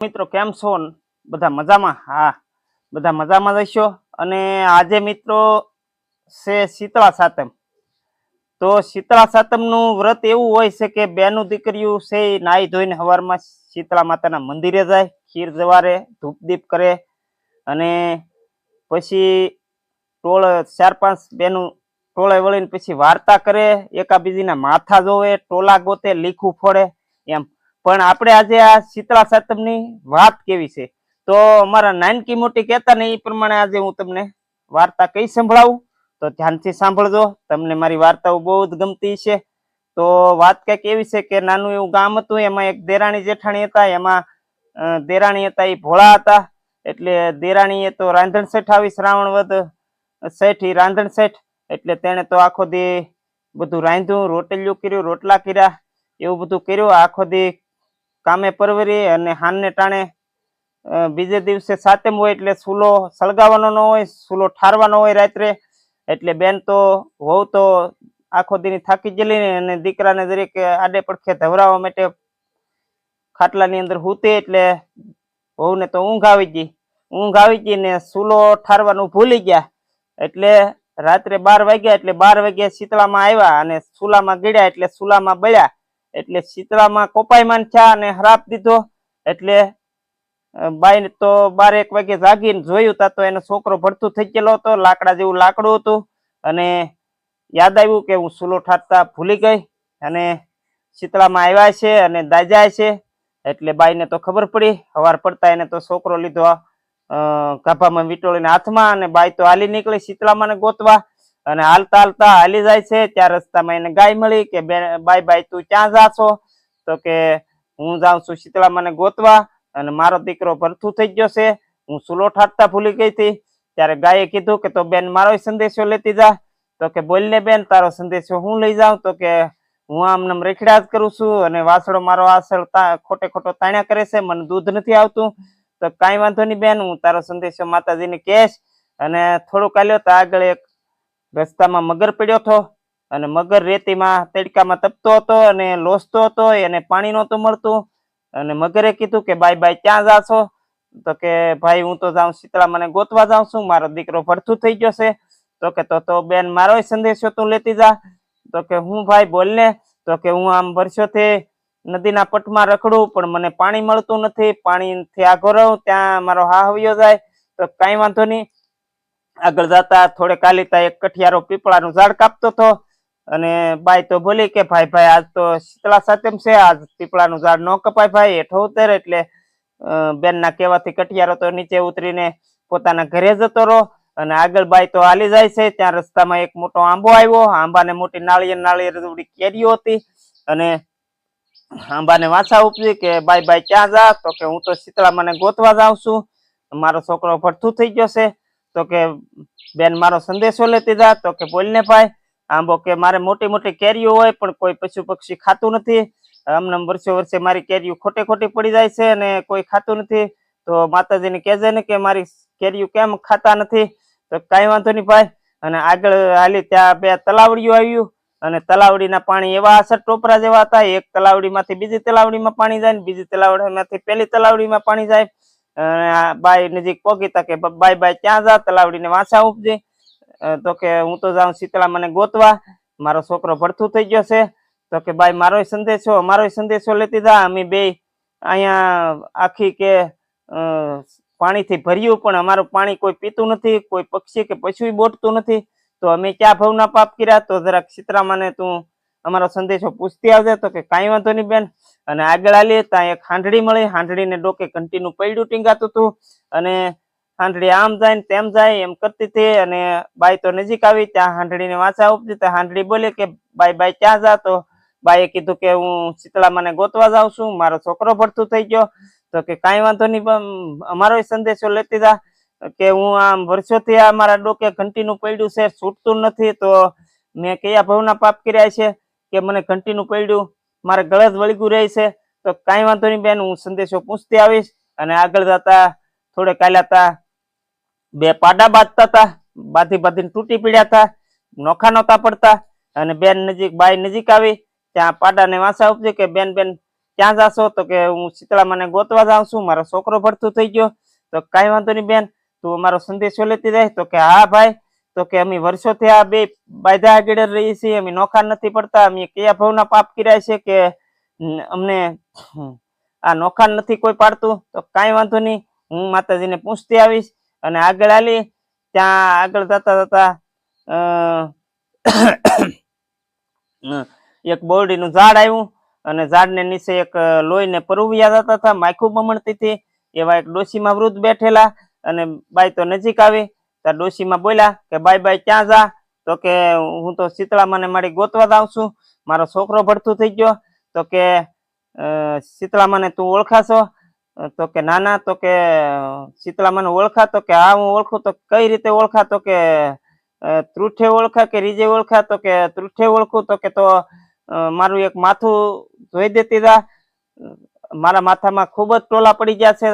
મિત્રો, કેમ છો? બધા મજામાં? હા, બધા મજામાં જશો અને આજે મિત્રો છે શીતળા સાતમ. તો શીતળા સાતમનું વ્રત એવું હોય છે કે બેનું દીકરીયું છે એ નાહી ધોઈને સવારમાં શીતળા માતાના મંદિરે જાય, ખીર જવારે ધૂપ દીપ કરે અને પછી ટોળ ચાર પાંચ બેનું ટોળે વળીને પછી વાર્તા કરે, એકાબીજીના માથા જોવે ટોલા ગોતે, લીખું ફોડે, એમ પણ આપણે આજે આ શીતળા સાતમની વાત કેવી છે? તો અમારા નાનકી મોટી કહેતા ને એ પ્રમાણે આજે હું તમને વાર્તા કઈ સંભળાવું? તો ધ્યાનથી સાંભળજો, તમને મારી વાર્તાઓ બહુ જ ગમતી છે. તો વાત કંઈક એવી છે કે નાનું એવું ગામ હતું, એમાં એક દેરાણી જેઠાણી હતા, એમાં દેરાણી હતા એ ભોળા હતા. એટલે દેરાણીએ તો રાંધણ શેઠ આવી શ્રાવણ વધ શેઠ, ઈ રાંધણ શેઠ. એટલે તેણે તો આખો દી બધું રાંધ્યું, રોટલીઓ કર્યું, રોટલા કર્યા, એવું બધું કર્યું. આખો દી કામે પરવરી અને હાનને ટાણે બીજે દિવસે સાતમ હોય એટલે સૂલો સળગાવવાનો ન હોય, સૂલો ઠારવાનો હોય રાત્રે, એટલે બેન તો, વહુ તો આખો દીની થાકી જલી અને દીકરાને દરેક આડે પડખે ધવરાવવા માટે ખાટલાની અંદર હૂતે એટલે વહુને તો ઊંઘ આવી ગઈ. ઊંઘ આવી ગઈ ને સૂલો ઠારવાનું ભૂલી ગયા. એટલે રાત્રે બાર વાગ્યા એટલે બાર વાગ્યા શીતળામાં આવ્યા અને સૂલામાં ગળ્યા એટલે સૂલામાં બળ્યા. એટલે શીતળામાં કોપાયમાન થયા અને હરાપ દીધો. એટલે બાઈ તો બાર એક વાગે જાગીને જોયું તા તો એનો છોકરો ભડતું થઈ ગયેલો હતો, લાકડા જેવું લાકડું હતું. અને યાદ આવ્યું કે હું સુલો ઠાટતા ભૂલી ગઈ અને શીતળામાં આવ્યા છે અને દાજાય છે. એટલે બાઈને તો ખબર પડી, હવાર પડતા એને તો છોકરો લીધો ગાભામાં વીંટોળીને હાથમાં અને બાઈ તો હાલી નીકળી શીતળામાં ગોતવા. અને હાલતા હાલતા હાલી જાય છે, ત્યાં રસ્તામાં એને ગાય મળી કે બેન બાય બાય તું ક્યાં જાશો? તો કે હું જાઉં છું શીતળામાને ગોતવા અને મારો દીકરો ભરથું થઈ ગયો છે, હું સુલો ઠાટતા ભૂલી ગઈ હતી. ત્યારે ગાયે કીધું કે તો બેન મારો સંદેશો લેતી જા. તો કે બોલ ને બેન, તારો સંદેશો હું લઈ જાઉં? તો કે હું આમ નામ રેખડા જ કરું છું અને વાસળો મારો આસળ ખોટે ખોટો તાણ્યા કરે છે, મને દૂધ નથી આવતું. તો કાંઈ વાંધો નહીં બેન, હું તારો સંદેશો માતાજીને કહેશ અને થોડુંક હાલ્યો તો આગળ એક રસ્તામાં મગર પડ્યો હતો અને મગર રેતીમાં, તડકામાં તપતો હતો અને લોસતો હતો, એને પાણી નહોતું મળતું. અને મગરે કીધું કે, બાય બાય, ક્યાં જાશો? તો કે, ભાઈ, હું તો જાઉં શીતળા, મને ગોતવા જાઉં છું, મારો દીકરો ભરથું થઈ ગયો છે. તો કે, તો તો, બેન, મારો સંદેશો તું લેતી જા. તો કે, હું ભાઈ, બોલ ને. તો કે, હું આમ વર્ષોથી નદીના પટમાં રખડું, પણ મને પાણી મળતું નથી, પાણીથી આઘો રહું, ત્યાં મારો હાહવિયો જાય. તો કાંઈ વાંધો નહીં. આગળ જતા થોડે કાલીતા એક કઠિયારો પીપળાનું ઝાડ કાપતો હતો અને બાઈ તો બોલી કે, ભાઈ ભાઈ, આજ તો શીતળા સાતમ છે, આજ પીપળાનું ઝાડ ન કપાય ભાઈ એઠો ઉતરે એટલે બેન બેનના કહેવાથી કઠિયારો તો નીચે ઉતરીને પોતાના ઘરે જતો રહો. અને આગળ બાઈ તો હાલી જાય છે, ત્યાં રસ્તામાં એક મોટો આંબો આવ્યો, આંબાને મોટી નાળિયેર નાળિયેર જેવડી કેરીઓ હતી અને આંબાને વાંચા ઉપજી કે બાઈ બાઈ ક્યાં જા? તો કે, હું તો શીતળા મને ગોતવા જાઉં છું, મારો છોકરો ભરથું થઈ ગયો છે. તો કે, બેન, મારો સંદેશો લેતી જા. તો કે, બોલને ભાઈ. આંબો કે, મારે મોટી મોટી કેરીઓ હોય, પણ કોઈ પશુ પક્ષી ખાતું નથી. અમને વર્ષે વર્ષે મારી કેરીઓ ખોટે ખોટી પડી જાય છે અને કોઈ ખાતું નથી. તો માતાજીને કહેજે ને કે, મારી કેરીઓ કેમ ખાતા નથી? તો કાંઈ વાંધો નહીં ભાઈ. અને આગળ હાલી ત્યાં બે તલાવડીઓ આવ્યું. અને તલાવડીના પાણી એવા અસર ટોપરા જેવા હતા. એક તલાવડીમાંથી બીજી તલાવડીમાં પાણી જાય ને બીજી તલાવડીમાંથી પેલી તલાવડીમાં પાણી જાય. બાઈ નજીક પોગી કે બાય બાય ત્યાં જા, તલાવડીને વાંસા ઉપજે. તો કે હું તો જાઉં શીતળા મને ગોતવા. મારો છોકરો ભડથું થઈ ગયો છે. તો કે ભાઈ મારો સંદેશો અમારો સંદેશો લેતી જા. અમે બે અહીંયા આખી કે પાણીથી ભર્યું, પણ અમારું પાણી કોઈ પીતું નથી, કોઈ પક્ષી કે પશુ બોટતું નથી. તો અમે ક્યાં ભવના પાપ કર્યા? તો જરાક સીતરામાને તું અમારો સંદેશો પૂછતી આવજે તો કે કાંઈ વાંધો નહીં બેન. અને આગળ આલી ત્યાં એક હાંડડી મળી. હાંડડીને ડોકે ઘંટીનું પૈડું ટીંગાતું હતું. અને હાંડડી આમ જાય ને તેમ જાય એમ કરતી હતી. અને બાઈ તો નજીક આવી. ત્યાં હાંડડીને વાંચા ઉપજી તો હાંડડી બોલે કે, બાઈ બાઈ, ક્યાં જા તો? બાઈએ કીધું કે, હું શીતળામાને ગોતવા જાઉં છું. મારો છોકરો ભરતું થઈ ગયો. તો કે, કાંઈ વાંધો નહીં અમારો સંદેશો લેતી જા. કે, હું આમ વર્ષોથી આ મારા ડોકે ઘંટીનું પડ્યું છે. છૂટતું નથી તો મેં કયા ભવના પાપ કર્યા છે? કે મને ઘંટીનું પડ્યું મારે ગળત વળગું રહે છે, તો કાંઈ વાંધો નહીં બેન, હું સંદેશો પૂછતી આવીશ અને આગળ જતા થોડે કાલ્યા બે પાડા બાંધતા હતા, બાંધી બાંધીને તૂટી પડ્યા હતા, નોખા નહોતા પડતા અને બેન નજીક, બાઈ નજીક આવી, ત્યાં પાડાને વાંસા ઉપજે કે બેન બેન ક્યાં જાશો? તો કે હું શીતળામાને ગોતવા જાઉં છું, મારો છોકરો ભરતું થઈ ગયો. તો કાંઈ વાંધો નહીં બેન, તું અમારો સંદેશો લેતી જાય. તો કે હા ભાઈ તો કે અમે વર્ષોથી આ બે બાયદા આગળ રહીએ છીએ, અમે નોખા નથી પડતા, અમે કયા ભાવના પાપ કર્યા છે કે અમને આ નોખા નથી કોઈ પાડતું, તો કાંઈ વાંધો નહીં. હું માતાજીને પૂછતી આવીશ અને આગળ આલી, ત્યાં આગળ જતા જતા એક બોરડીનું ઝાડ આવ્યું અને ઝાડને નીચે એક લોહીને પરુવિયા જતા હતા, માખું બમણતી હતી. એવા એક ડોશીમાં વૃદ્ધ બેઠેલા અને બાઈ તો નજીક આવી. ત્યાં ડોશીમાં બોલ્યા કે, બાય બાય, ક્યાં જા? તો કે, હું તો શીતળા મને મારી ગોતવા જાઉં છું. મારો છોકરો ભડથું થઈ ગયો. તો કે શીતળા મને તું ઓળખાશો? તો કે ના ના તો કે શીતળામાને ઓળખા. તો કે, હા, હું ઓળખું. તો કઈ રીતે ઓળખા? તો કે ત્રુઠે ઓળખા કે રીજે ઓળખા? તો કે, ત્રુઠે ઓળખું. તો કે, તો મારું એક માથું જોઈ દેતી તા મારા માથામાં ખૂબ જ ટોલા પડી ગયા છે,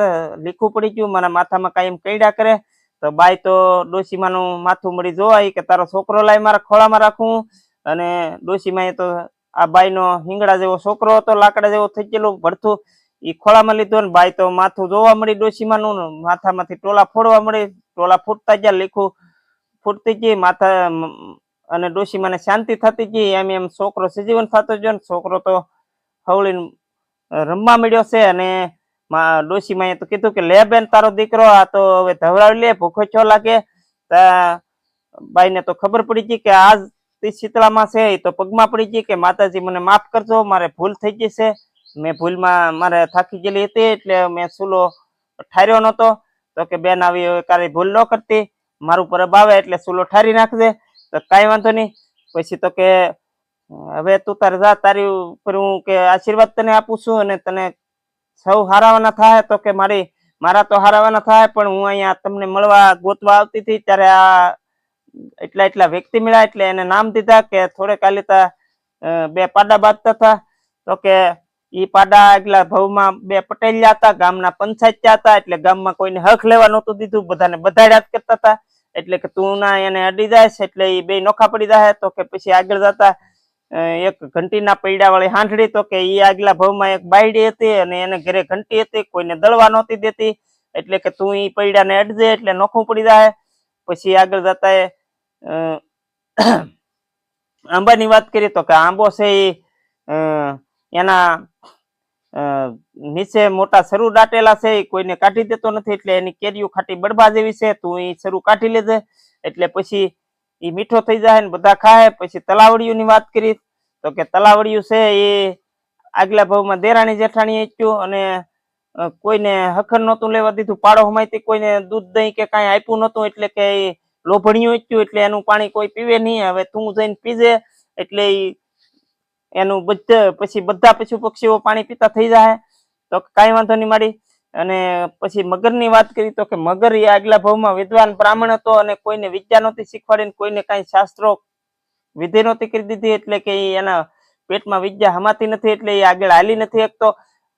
લીખું પડી ગયું, મારા માથામાં કાયમ કઈડા કરે. તો બાઈ તો ડોશીમાનું માથું મળી જોવાય કે તારો છોકરો લાય મારા ખોળામાં રાખું. અને ડોશીમાએ તો આ બાઈનો હિંગડા જેવો છોકરો હતો, લાકડા જેવો થઈ ગયેલો, ભડથું એ ખોળામાં લીધો ને બાઈ તો માથું જોવા મળી ડોશીમાનું માથામાંથી ટોલા ફોડવા મળી. ટોલા ફૂટતા ગયા, લીખું ફૂટતી ગઈ, માથા અને ડોશીમાને શાંતિ થતી ગઈ. એમ એમ છોકરો સજીવન થતો ગયો ને છોકરો તો હવળીને રમવા મળ્યો છે અને મા ડોશીમાએ તો કીધું કે, લે બેન, તારો દીકરો આ તો હવે ધવરાવી લે, ભૂખો છો લાગે. તા બાઈને તો ખબર પડી ગઈ કે, આજ શીતળામાં છે એ તો પગમાં પડી ગઈ કે, માતાજી મને માફ કરજો, મારે ભૂલ થઈ ગઈ છે. મેં ભૂલમાં મારે થાકી ગયેલી હતી, એટલે મેં સુલો ઠાર્યો નહોતો. તો કે, બેન, આવી કાંઈ ભૂલ ન કરતી, મારું પરબ આવે એટલે સુલો ઠારી નાખજે. તો કાંઈ વાંધો નહીં. પછી તો કે, હવે તું તારે જા, તારી ઉપર હું કે આશીર્વાદ તને આપું છું અને તને સૌ હારાવાના થાય તો કે મારી, મારા તો હારાવાના થાય, પણ હું અહીંયા તમને મળવા, ગોતવા આવતી હતી ત્યારે આ એટલા એટલા વ્યક્તિ મળ્યા એટલે એને નામ દીધા કે થોડે કાલે તા બે પાડા બાંધતા હતા. તો કે ઈ પાડા એટલા ભવમાં બે પટેલિયા હતા, ગામના પંચાયત હતા, એટલે ગામમાં કોઈને હક લેવા નહોતું દીધું, બધાને બધાડ્યા જ કરતા હતા. એટલે કે તું ના એને અડી જાય એટલે એ બે નોખા પડી જાય તો કે પછી આગળ જતા એક ઘંટીના પૈડા વાળી હાંઠડી તો કે એ આગલા ભાવમાં એક બાયડી હતી અને એને ઘરે ઘંટી હતી, કોઈને દળવા નહોતી દેતી. એટલે કે તું એ પૈડાને અડજે એટલે નોખું પડી જાય. પછી આગળ જતા આંબાની વાત કરીએ તો કે આંબો છે એ એના નીચે મોટા સરુ દાટેલા છે કોઈને કાઢી દેતો નથી, એટલે એની કેરીઓ ખાટી બળબા જેવી છે, તું એ સરુ કાઢી લેજે. એટલે પછી ઈ મીઠો થઈ જાય ને બધા ખાય, પછી તલાવડિયું ની વાત કરી તો કે તલાવડિયું છે એ આગલા ભાવમાં દેરાણી જેઠાણી એચ્યું અને કોઈને હખર નહોતું લેવા દીધું પાડો હમાયતી કોઈને દૂધ દહીં કે કાંઈ આપ્યું નહોતું એટલે કે લોભણિયું એચ્યું એટલે એનું પાણી કોઈ પીવે નહીં, હવે તું જઈને પીજે એટલે એનું બધા, પછી બધા પશુ પક્ષીઓ પાણી પીતા થઈ જાય. તો કાંઈ વાંધો નહીં મારી અને પછી મગરની વાત કરી તો કે મગર એ આગલા ભાવમાં વિદ્વાન બ્રાહ્મણ હતો અને કોઈને વિદ્યા નહોતી શીખવાડીને કોઈને કાંઈ શાસ્ત્રો વિધિ નહોતી કરી દીધી, એટલે કે એના પેટમાં વિદ્યા હમાતી નથી, એટલે એ આગળ હાલી નથી શકતો.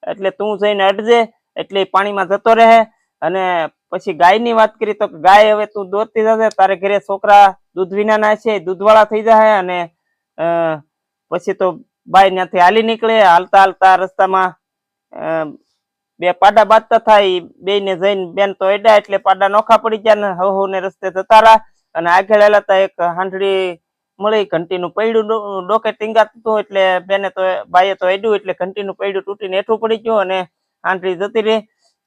એટલે તું જઈને અડજે, એટલે પાણીમાં જતો રહે. અને પછી ગાયની વાત કરી તો ગાય હવે તું દોરતી જશે તારે ઘરે છોકરા દૂધ વિનાના છે, દૂધવાળા થઈ જાય અને પછી તો બાય ત્યાંથી હાલી નીકળે, હાલતા હાલતા રસ્તામાં બે પાડા બાંધતા થાય બે ને જઈને બેન તો એડા એટલે પાડા નોખા પડી ગયા ને હવ ને રસ્તે જતા રહ્યા. અને આગળ આવેલા તા એક હાંડળી મળી, ઘંટીનું પૈડું ડોકે ટીંગાતું હતું એટલે બેને તો બાઈએ તો એડ્યું એટલે ઘંટીનું પૈડું તૂટીને હેઠું પડી ગયું અને હાંડળી જતી રહી.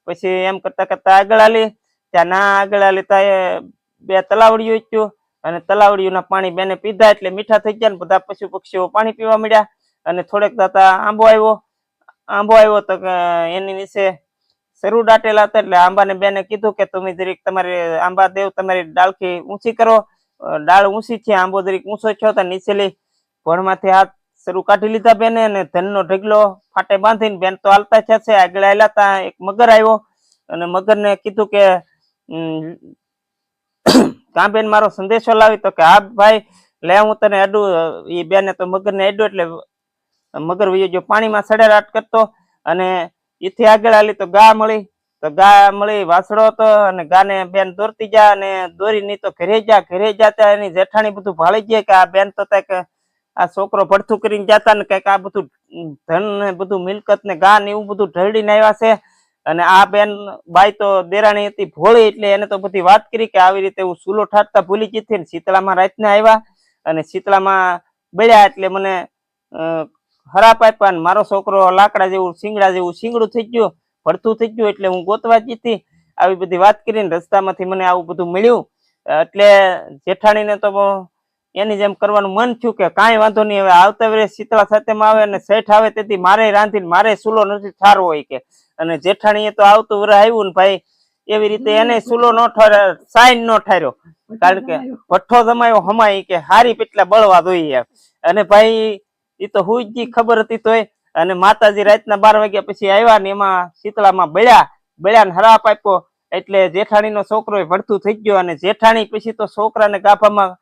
પછી એમ કરતા કરતા આગળ આલી. ત્યાં ના આગળ આલી ત્યાં બે તલાવડીઓ ઈચ્યું અને તલાવડીઓના પાણી બેને પીધા એટલે મીઠા થઈ ગયા ને બધા પશુ પક્ષીઓ પાણી પીવા મળ્યા અને થોડેક દાતા આંબો આવ્યો આંબો આવ્યો તો એની નીચે શરૂ દાટેલા હતા એટલે આંબાને બેને કીધું કે તમે જરીક તમારી આંબા દેવ તમારી ડાળખી ઊંચી કરો. ડાળ ઊંચી છે, આંબો જરીક ઊંચો છો તો નીચેલી ભણમાંથી હાથ શરૂ કાઢી લીધા બેને અને ધનનો ઢગલો ફાટે બાંધીને બેન તો હાલતા છે, આગળ આવેલા હતા એક મગર આવ્યો અને મગરને કીધું કે કાં બેન મારો સંદેશો લાવી? તો કે, હા ભાઈ, લે હું તને અડું એ બેને તો મગરને અડ્યો એટલે મગર વયો ગયો પાણીમાં સડેરાટ કરતો અને એથી આગળ આલી તો ગા મળી, તો ગા મળી વાસડો હતો અને ગાને બેન દોરતી જા અને દોરી ની તો ઘરે જા, ઘરે જાતા એની જેઠાણી બધું ભાળી જાય કે આ બેન તો તાક આ છોકરો ભડથું કરીને જતા ને કંઈક આ બધું ધન ને બધું મિલકત ને ગા ને એવું બધું ઢળડીને આવ્યા છે. અને આ બેન બાઈ તો દેરાણી હતી ભોળી એટલે એને તો બધી વાત કરી કે આવી રીતે હું સુલો ઠારતા ભૂલી ગઈ હતી શીતળામાં રાતના આવ્યા અને શીતળામાં બળ્યા એટલે મને આપ્યા ને મારો છોકરો લાકડા જેવું શીંગડા જેવું શીંગડું થઈ ગયું ભરતું થઈ ગયું એટલે હું ગોતવા જીતી આવી બધી વાત કરીને રસ્તામાંથી મને આવું બધું મળ્યું. એટલે જેઠાણીને તો એની જેમ કરવાનું મન થયું કે કાંઈ વાંધો નહીં હવે આવતા વર્ષે શીતળા સાથેમાં આવે અને શેઠ આવે તેથી મારે રાંધીને મારે સુલો નથી ઠારવો હોય કે. અને જેઠાણીએ તો આવતું વરે આવ્યું ને ભાઈ એવી રીતે એને સુલો નો સાઈન નો ઠાર્યો. કારણ કે ભઠ્ઠો જમાયો હમાય કે હારી પેટલા બળવા જોઈએ. અને ભાઈ એ તો હું ખબર હતી તોય. અને માતાજી રાતના બાર વાગ્યા પછી આવ્યા ને એમાં શીતળામાં બળ્યા. બળ્યા ને હરાપ આપ્યો. એટલે જેઠાણીનો છોકરો ભરતું થઈ ગયો અને જેઠાણી પછી તો છોકરાને ગાભામાં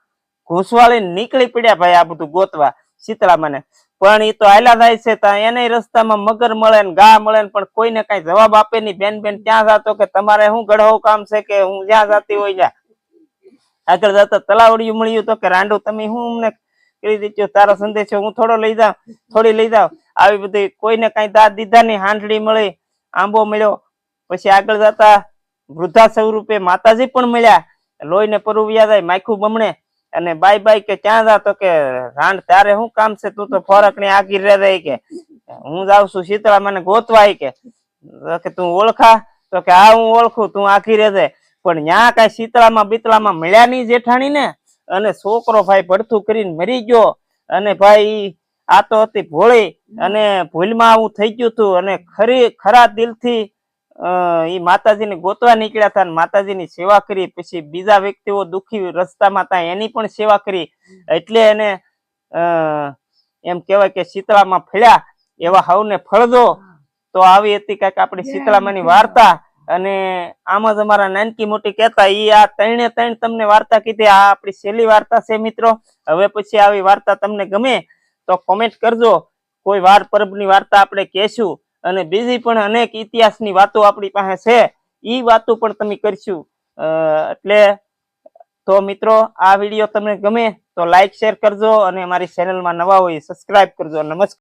ઘૂસવાળી નીકળી પડ્યા ભાઈ આ બધું ગોતવા શીતળામાં પણ એ તો આયલા થાય છે ત્યાં એને રસ્તામાં મગર મળે ને ગા મળે પણ કોઈને કઈ જવાબ આપે નહીં. બેન બેન ત્યાં જાતો કે તમારે શું ગઢવું કામ છે કે હું જ્યાં જાતી હોય જા આગળ જતા તલાવડિયું મળ્યું તો કે, રાંડુ, તમે હું અમને કરી દેજો તારો સંદેશો હું થોડો લઈ જાઉં, થોડી લઈ જાઉં. આવી બધી કોઈને કઈ દાદ દીધા ની હાંડડી મળી, આંબો મળ્યો. પછી આગળ જતા વૃદ્ધા સ્વરૂપે માતાજી પણ મળ્યા. લોહીને પરુવ્યા જાય માયખું બમણે. અને બાય બાય કે ક્યાં જા તો કે રાંડ, તારે શું કામ છે? તું તો ફરકની આગી રે રહી કે. હું જાઉં છું શીતળા મને ગોતવાય કે. તું ઓળખા? તો કે હા, હું ઓળખું, તું આખી રે પણ ન્યા કઈ શીતળામાં, બીતળામાં મળ્યા નહીં જેઠાણી ને અને છોકરો ભાઈ ભડથું કરીને મરી ગયો. અને ભાઈ આ તો હતી ભોળી અને ભૂલમાં આવું થઈ ગયું હતું. અને ખરી ખરા દિલથી એ માતાજીને ગોતવા નીકળ્યા હતા અને માતાજીની સેવા કરી. પછી બીજા વ્યક્તિઓ દુઃખી રસ્તામાં હતા એની પણ સેવા કરી. એટલે એને અ, એમ કહેવાય કે શીતળામાં ફળ્યા. એવા હવને ફળજો. તો આવી હતી કાંઈક આપણી શીતળામાની વાર્તા. અને આમાં જ અમારા નાનકી મોટી કહેતા, ઈ આ ત્રણે ત્રણ તમને વાર્તા કીધી. આ આપણી છેલ્લી વાર્તા છે મિત્રો. હવે પછી આવી વાર્તા તમને ગમે તો કોમેન્ટ કરજો. કોઈ વાર પર્વની વાર્તા આપણે કહેશું અને બીજી પણ અનેક ઇતિહાસની વાતો આપણી પાસે છે. ઈ વાતો પણ તમે કરશું. એટલે તો મિત્રો, આ વીડિયો તમને ગમે તો લાઈક શેર કરજો અને અમારી ચેનલમાં નવા હોય સબસ્ક્રાઇબ કરજો. નમસ્કાર.